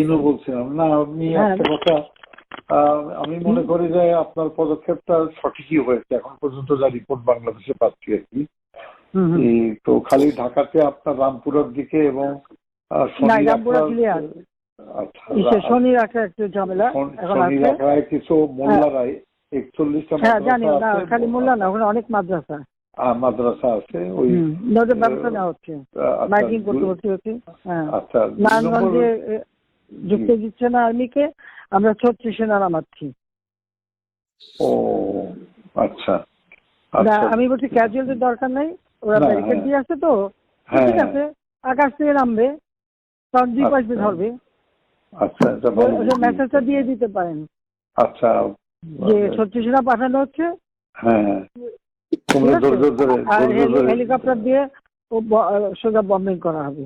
ইনু বলছিলাম। না হ্যাঁ। একটা কথা আহ, আমি মনে করি যে আপনার পদক্ষেপটা সঠিকই হয়েছে। এখন পর্যন্ত যা রিপোর্ট বাংলাদেশে পাচ্ছি আর কি। তো খালি ঢাকাতে আপনার রামপুরার দিকে এবং শনি আচ্ছা, শনি রাখা একটু ঝামেলা শনি- কিছু একচল্লিশটা হ্যাঁ জানি না খালি মোল্লা না ওখানে অনেক মাদ্রাসা। মাদ্রাসা আছে ওই ব্যবস্থা নেওয়া হচ্ছে। আচ্ছা, মাইকিং করতে দুই- হচ্ছে হ্যাঁ। আচ্ছা নারায়ণগঞ্জে ঢুকতে দিচ্ছে না আর্মিকে আমরা ছত্রিশে নারা মারছি ও আচ্ছা আচ্ছা। আমি বলছি ক্যাজুয়ালিটির দরকার নাই ওরা ব্যারিকেড হ্যাঁ। দিয়ে আছে তো হ্যাঁ, ঠিক আছে আকাশ থেকে নামবে তখন দুই পাশে আচ্ছা। ধরবে। আচ্ছা। মেসেজটা দিয়ে দিতে পারেন। আচ্ছা। যে ছত্রিশে না পাঠানো হচ্ছে হ্যাঁ। ধরে হেলিকপ্টার দিয়ে সোজা বম্বিং করা হবে।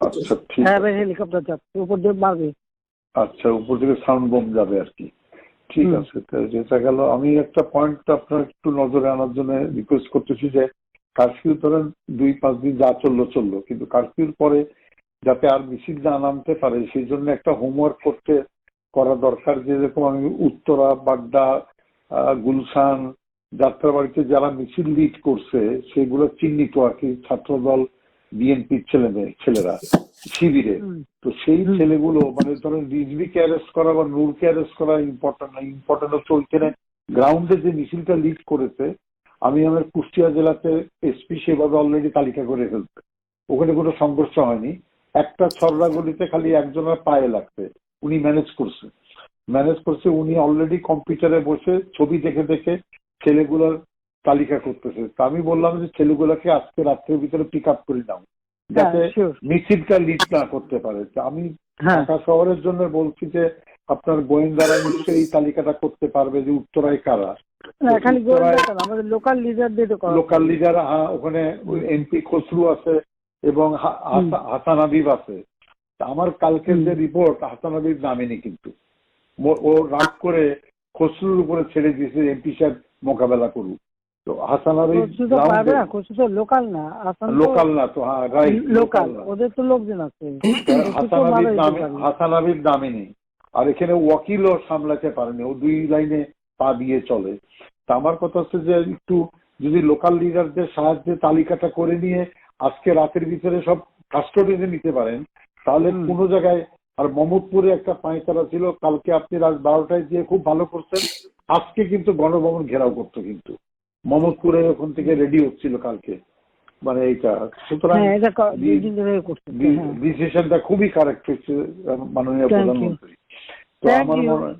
আচ্ছা হ্যাঁ হেলিকপ্টার যাচ্ছে উপর দিয়ে মারবে। আচ্ছা উপর থেকে সাউন্ড বোম যাবে আর কি। ঠিক আছে যেটা গেল আমি একটা পয়েন্ট আপনার একটু নজরে আনার জন্য রিকোয়েস্ট করতেছি যে কারফিউ ধরেন দুই পাঁচ দিন যা চলল চলল। কিন্তু কারফিউর পরে যাতে আর মিছিল না নামতে পারে সেই জন্য একটা হোমওয়ার্ক করতে করা দরকার। যেরকম আমি উত্তরা বাড্ডা গুলশান যাত্রাবাড়িতে যারা মিছিল লিড করছে সেগুলো চিহ্নিত আর কি ছাত্রদল বিএনপির ছেলে মেয়ে ছেলেরা শিবিরে। তো সেই ছেলেগুলো মানে ধরেন রিজভিকে অ্যারেস্ট করা বা নূরকে অ্যারেস্ট করা ইম্পর্টেন্ট না ইম্পর্টেন্ট হচ্ছে ওইখানে গ্রাউন্ডে যে মিছিলটা লিড করেছে আমি আমার কুষ্টিয়া জেলাতে এসপি সেভাবে অলরেডি তালিকা করে ফেলছে। ওখানে কোনো সংঘর্ষ হয়নি। একটা ছররা গলিতে খালি একজনের পায়ে লাগছে। উনি ম্যানেজ করছে। ম্যানেজ করছে উনি অলরেডি কম্পিউটারে বসে ছবি দেখে দেখে ছেলেগুলোর তালিকা করতেছে। তা আমি বললাম যে ছেলেগুলোকে আজকে রাত্রের ভিতরে পিক আপ করে নাও যাতে হ্যাঁ শিওর মিছিলটা লিড না করতে পারে। আমি হ্যাঁ। ঢাকা শহরের জন্য বলছি যে আপনার গোয়েন্দারা নিশ্চয়ই এই তালিকাটা করতে পারবে যে উত্তরায় কারা? লোকাল লিডার ওখানে এমপি খসরু আছে এবং হাসান হাবিব আছে। আমার কালকের যে রিপোর্ট হাসান হাবিব নামেনি কিন্তু। ও- ও রাগ করে খসরুর উপরে ছেড়ে দিয়েছে এমপি সাহেব মোকাবেলা করুক। তো হাসান লোকাল না লোকাল না। তো হ্যাঁ রাইট লোকাল ওদের তো লোকজন আছে। নামে নামে নেই। আর এখানে ওয়াকিলও সামলাতে পারেনি। ও দুই লাইনে পা দিয়ে চলে। তা আমার কথা হচ্ছে যে একটু যদি লোকাল লিডারদের সাহায্যে তালিকাটা করে নিয়ে আজকে রাতের ভিতরে সব কাস্টডিতে নিতে পারেন তাহলে। কোনো জায়গায় আর মোহাম্মদপুরে একটা পাঁচতারা ছিল কালকে আপনি রাত বারোটায় দিয়ে খুব ভালো করছেন। আজকে কিন্তু গণভবন ঘেরাও করতো কিন্তু। মোহাম্মদপুরে ওখান থেকে রেডি হচ্ছিল কালকে। মানে এইটা সুতরাং হ্যাঁ করছে হ্যাঁ। ডিসিশনটা খুবই কারেক্ট হচ্ছে মাননীয় প্রধানমন্ত্রী। তো আমার মনে হয়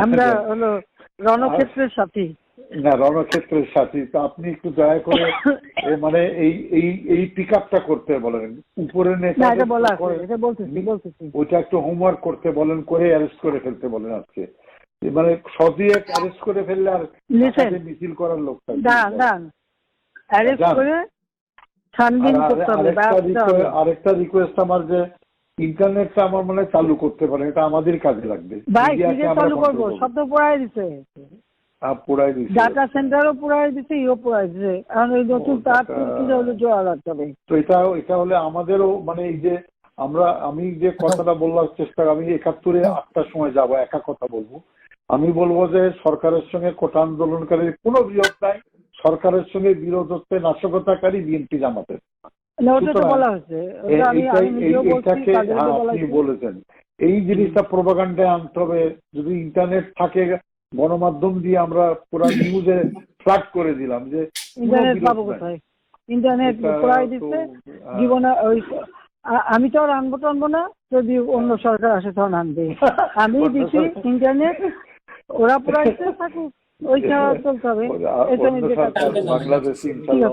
আমরা হলো রণক্ষেত্রের সাথী। না রণক্ষেত্রের সাথী। তো আপনি একটু দয়া করে মানে এই এই এই পিক আপটা করতে বলেন। উপরে ওইটা একটু হোমওয়ার্ক করতে বলেন করে অ্যারেস্ট করে ফেলতে বলেন আজকে। মানে সদিয়ে অ্যারেস্ট করে ফেললে আর মিছিল করার লোক আরেকটা রিকোয়েস্ট- আমার যে ইন্টারনেটটা আমার মনে চালু করতে পারেন এটা আমাদের কাজে লাগবে। চালু করব। করব। সব তো দিছে। আহ, দিছে। ডাটা সেন্টারও দিছে ইও পুরাই দিছে। এখন ওই নতুন তার হলো জোড়া লাগতে তো এটা এটা হলে আমাদেরও মানে এই যে আমরা আমি যে কথাটা বলবার চেষ্টা আমি একাত্তরে আটটার সময় যাব একা কথা বলব। আমি বলব যে সরকারের সঙ্গে কোটা আন্দোলনকারীর কোনো বিরোধ নাই। সরকারের সঙ্গে বিরোধ হচ্ছে নাশকতাকারী বিএনপি জামাতের। হ্যাঁ, আপনি বলেছেন। এই জিনিসটা প্রোপাগান্ডায় আনতে হবে। যদি ইন্টারনেট থাকে গণমাধ্যম দিয়ে আমরা পুরো নিউজে ফ্ল্যাট করে দিলাম যে ইন্টারনেট বিরোধ পাবো কোথায়? ইন্টারনেট পুরাই দিচ্ছে। জীবনে ওই আমি তো আর আনব টানবো না। যদি অন্য সরকার আসে তখন আনবে। আমি দিচ্ছি ইন্টারনেট। ওরা পুরাইছে থাকুক ওই চলতে হবে। সরকার। বাংলাদেশে। অন্য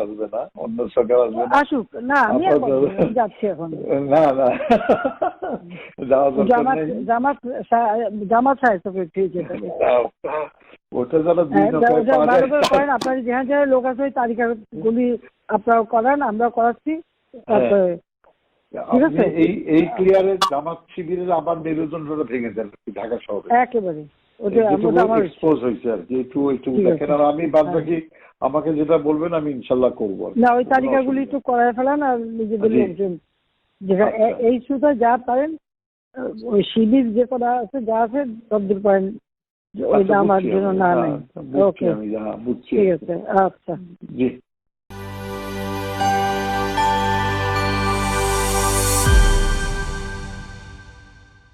আসবে না। অন্য সরকার আসবে না। আসুক। না আমি যাচ্ছি এখন। না না। যাওয়া দরকার জামাত জামাত সাহেব তোকে ঠিক ওটা যারা হ্যাঁ, করেন আপনার যেখানে যেখানে লোক আছে ওই তালিকাগুলি আপনারা করান আমরা করাচ্ছি। তারপরে ঠিক আছে? এই এই ক্লিয়ারে জামাত শিবিরের আবার মেরুদণ্ডটা ভেঙে দেন ঢাকা শহরে। একেবারে। এক্সপোজ হয়েছে আর কি একটু একটু দেখেন আর আমি বাদ বাকি আমাকে যেটা বলবেন আমি ইনশাল্লাহ করব না ওই তালিকাগুলি একটু করায় ফেলান আর নিজেদের জি। লোকজন আচ্ছা। এই সুতা যা পারেন ওই শিবির যে কটা আছে যা আছে তদ্দূর পারেন। যে ওইটা আচ্ছা, আমার জন্য না হ্যাঁ, নেই। ওকে। হ্যাঁ ঠিক আছে আচ্ছা। জি।